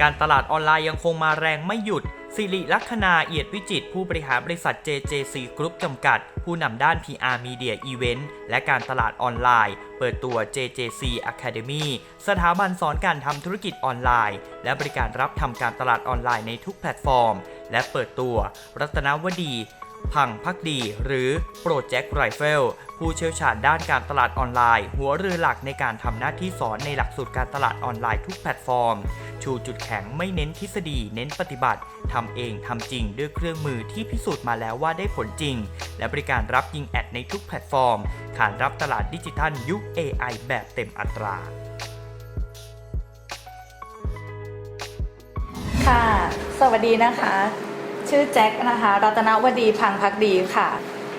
การตลาดออนไลน์ยังคงมาแรงไม่หยุดสิริลักษณาเอียดวิจิต ผู้บริหารบริษัท JJC Group จำกัด ผู้นำด้าน PR Media Event และการตลาดออนไลน์ เปิดตัว JJC Academy สถาบันสอนการทำธุรกิจออนไลน์ และบริการรับทำการตลาดออนไลน์ในทุกแพลตฟอร์ม และเปิดตัว รัตนวดี พังพักดีหรือโปรเจกต์ไรเฟลผู้เชี่ยวชาญด้านการตลาดออนไลน์ หัวเรือหลักในการทำหน้าที่สอนในหลักสูตรการตลาดออนไลน์ทุกแพลตฟอร์ม ชูจุดแข็งไม่เน้นทฤษฎี เน้นปฏิบัติทำเองทำจริงด้วยเครื่องมือที่พิสูจน์มาแล้วว่าได้ผลจริง และบริการรับยิงแอดในทุกแพลตฟอร์ม ขานรับตลาดดิจิทัลยุค AI แบบเต็มอัตราค่ะ สวัสดีนะคะ ชื่อแจ็คนะคะ รัตนวดีพังพักดีค่ะ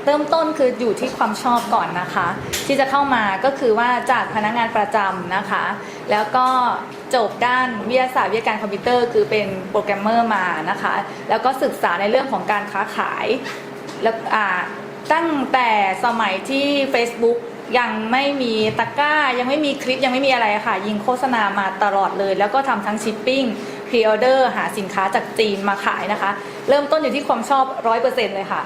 เริ่มต้นคืออยู่ที่ความชอบก่อนนะคะ ที่จะเข้ามาก็คือว่าจากพนักงานประจำนะคะ แล้วก็จบด้านวิทยาศาสตร์วิทยาการคอมพิวเตอร์คือเป็นโปรแกรมเมอร์มานะคะ แล้วก็ศึกษาในเรื่องของการค้าขายแล้วตั้งแต่สมัยที่ Facebook ยังไม่มีตะกร้า ยังไม่มีคลิปยังไม่มีอะไรค่ะ ยิงโฆษณามาตลอดเลย แล้วก็ทำทั้งชิปปิ้ง พรีออเดอร์หาสินค้าจากจีนมาขายนะคะ เริ่มต้นอยู่ที่ความชอบ 100%เลยค่ะ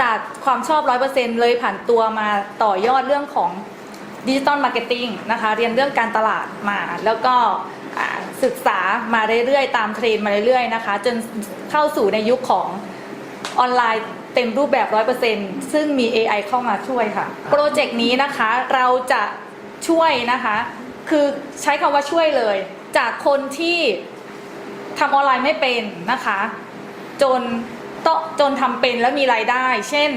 จากความชอบ 100%เลยผ่านตัวมาต่อยอดเรื่องของดิจิตอลมาร์เก็ตติ้งนะคะเรียนเรื่องการตลาดมาแล้วก็ศึกษามาเรื่อยๆ ตามเทรนมาเรื่อยๆนะคะ จนเข้าสู่ในยุคของออนไลน์เต็มรูปแบบ 100%ซึ่งมี AI เข้ามาช่วยค่ะ โปรเจกต์นี้นะคะเราจะช่วยนะคะ คือใช้คำว่าช่วยเลย จากคนที่ ทำออนไลน์ไม่เป็นนะคะ จนโตจนทำเป็นแล้วมีรายได้ เช่น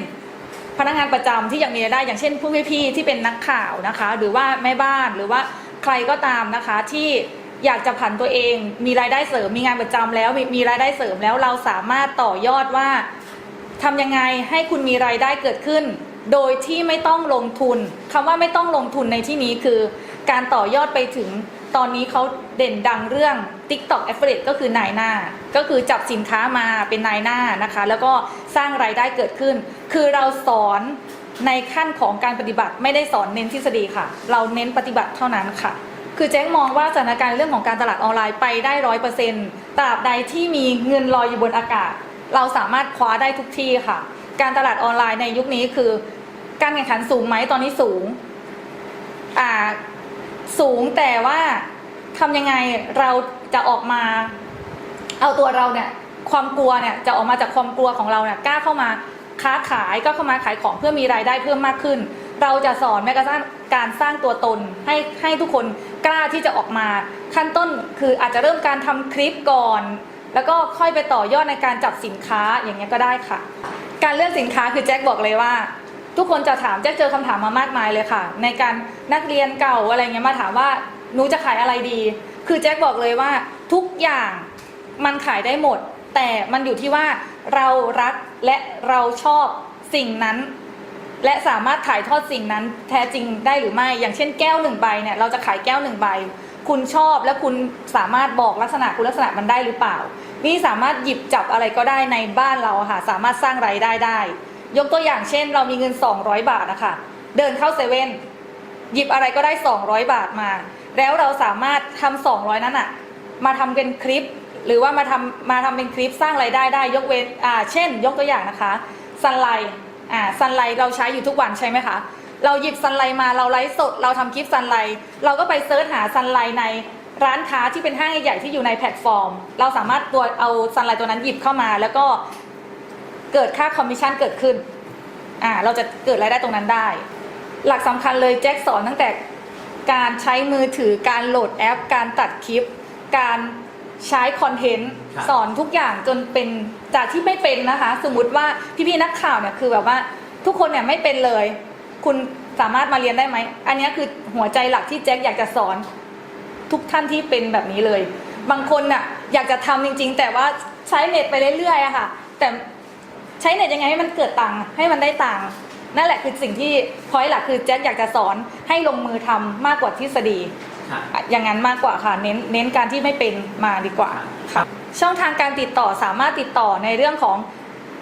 พนักงานประจำที่อยากมีรายได้ อย่างเช่นผู้พี่ๆที่เป็นนักข่าวนะคะ หรือว่าแม่บ้านหรือว่าใครก็ตามนะคะที่อยากจะผันตัวเอง มีรายได้เสริม มีงานประจำแล้วมมีรายได้เสริมแล้วเราสามารถต่อยอดว่าทำยังไงให้คุณมีรายได้เกิดขึ้น โดยที่ไม่ต้องลงทุนคำว่าไม่ต้องลงทุนในที่นี้คือ การต่อยอดไปถึง ตอนนี้เขาเด่นดังเรื่อง TikTok Affiliate ก็คือนายหน้า ก็คือจับสินค้ามาเป็นนายหน้านะคะ แล้วก็สร้างรายได้เกิดขึ้น คือเราสอนในขั้นของการปฏิบัติไม่ได้สอนเน้นทฤษฎีค่ะ เราเน้นปฏิบัติเท่านั้นค่ะ คือแจ้งมองว่าสถานการณ์เรื่องของการตลาดออนไลน์ไปได้ร้อยเปอร์เซ็นต์ตราบใดที่มีเงินลอยอยู่บนอากาศ เราสามารถคว้าได้ทุกที่ค่ะ การตลาดออนไลน์ในยุคนี้คือ การแข่งขันสูงไหมตอนนี้สูงอ่า สูงแต่ว่าทำยังไงเราจะออกมา เอาตัวเราเนี่ย ความกลัวเนี่ยจะออกมาจากความกลัวของเราเนี่ยกล้าเข้ามาค้าขายก็เข้ามาขายของเพื่อมีรายได้เพิ่มมากขึ้น เราจะสอนแม้กระทั่งการสร้างตัวตนให้ให้ทุกคนกล้าที่จะออกมา ขั้นต้นคืออาจจะเริ่มการทำคลิปก่อน แล้วก็ค่อยไปต่อยอดในการจับสินค้าอย่างเงี้ยก็ได้ค่ะ การเลือกสินค้าคือแจ็คบอกเลยว่า ทุกคนจะถามแจ็คเจอคำถามมามากมายเลยค่ะ ในการนักเรียนเก่าอะไรเงี้ยมาถามว่าหนูจะขายอะไรดี คือแจ็คบอกเลยว่าทุกอย่างมันขายได้หมด แต่มันอยู่ที่ว่าเรารักและเราชอบสิ่งนั้น และสามารถถ่ายทอดสิ่งนั้นแท้จริงได้หรือไม่ อย่างเช่นแก้วหนึ่งใบเนี่ยเราจะขายแก้วหนึ่งใบ คุณชอบและคุณสามารถบอกลักษณะคุณลักษณะมันได้หรือเปล่า นี่สามารถหยิบจับอะไรก็ได้ในบ้านเราค่ะสามารถสร้างรายได้ได้ ยกตัวอย่างเช่น เรามีเงิน 200 บาทนะคะเดินเข้าเซเว่นหยิบอะไรก็ได้ 200 บาทมา แล้วเราสามารถทำ200 นั้นอะมาทำเป็นคลิป หรือว่ามาทำมาทำเป็นคลิปสร้างรายได้ได้ยกเว้นอ่าเช่น ยกตัวอย่างนะคะซันไลอ่าซันไลเราใช้อยู่ทุกวันใช่ไหมคะเราหยิบซันไลมาเราไลฟ์สด เราทำคลิปซันไลเราก็ไปเซิร์ชหาซันไลในร้านค้าที่เป็นห้างใหญ่ๆที่อยู่ในแพลตฟอร์ม เราสามารถตัวเอาซันไลตัวนั้นหยิบเข้ามา แล้วก็ เกิดค่าคอมมิชชั่นเกิดขึ้นอ่าเราจะเกิดรายได้ตรงนั้นได้ หลักสำคัญเลยแจ็คสอนตั้งแต่การใช้มือถือการโหลดแอป การตัดคลิป การใช้คอนเทนต์ครับสอนทุกอย่างจนเป็นจากที่ไม่เป็นนะคะ สมมุติว่าพี่ๆนักข่าวเนี่ยคือแบบว่าทุกคนเนี่ยไม่เป็นเลย คุณสามารถมาเรียนได้ไหม อันนี้คือหัวใจหลักที่แจ็คอยากจะสอน ทุกท่านที่เป็นแบบนี้เลย บางคนน่ะอยากจะทำจริง ๆ แต่ว่าใช้เน็ตไปเรื่อยๆอะค่ะ แต่ ใช้เน็ตยังไงให้มันเกิดตังค์ให้มันได้ตังค์นั่นแหละคือสิ่งที่พอยหลักคือแจ็คอยากจะสอนให้ลงมือทำมากกว่าทฤษฎีอย่างนั้นมากกว่าค่ะเน้นเน้นการที่ไม่เป็นมาดีกว่าค่ะช่องทางการติดต่อสามารถติดต่อในเรื่องของ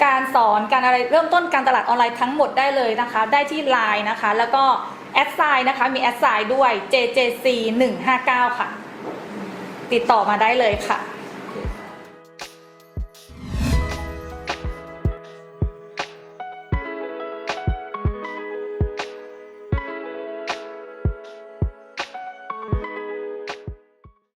การสอนการอะไรเริ่มต้นการตลาดออนไลน์ทั้งหมดได้เลยนะคะ ได้ที่ Line นะคะ แล้วก็แอดไซน์นะคะมีแอดไซน์ด้วย JJC 159ค่ะ ติดต่อมาได้เลยค่ะ